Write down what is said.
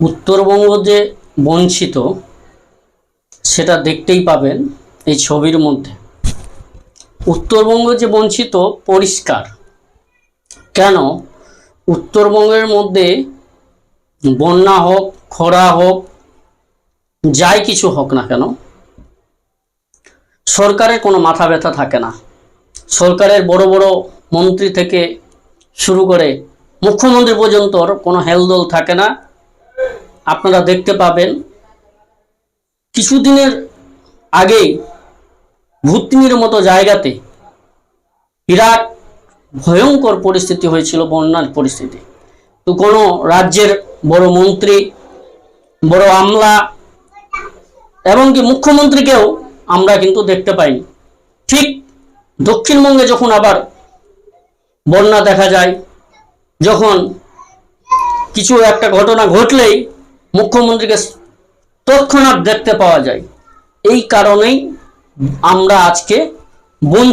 উত্তরবঙ্গ যে বঞ্চিত, সেটা দেখতেই পাবেন এই ছবির মধ্যে। উত্তরবঙ্গ যে বঞ্চিত, পরিষ্কার। কেন? উত্তরবঙ্গের মধ্যে বন্যা হোক, খরা হোক, যাই কিছু হোক না কেন, সরকারের কোনো মাথা ব্যথা থাকে না। সরকারের বড় বড় মন্ত্রী থেকে শুরু করে মুখ্যমন্ত্রী পর্যন্ত কোনো হেলদোল থাকে না। আপনারা দেখতে পাবেন, কিছুদিনের আগে ভূতনির মতো জায়গাতে বিরাট ভয়ঙ্কর পরিস্থিতি হয়েছিল, বন্যার পরিস্থিতি। তো কোনো রাজ্যের বড় মন্ত্রী, বড় আমলা, এমনকি মুখ্যমন্ত্রীকেও আমরা কিন্তু দেখতে পাইনি। ঠিক দক্ষিণবঙ্গে যখন আবার বন্যা দেখা যায়, যখন কিছু একটা ঘটনা ঘটলেই মুখ্যমন্ত্রীকে তৎক্ষণাৎ দেখতে পাওয়া যায়। এই কারণেই আমরা আজকে বন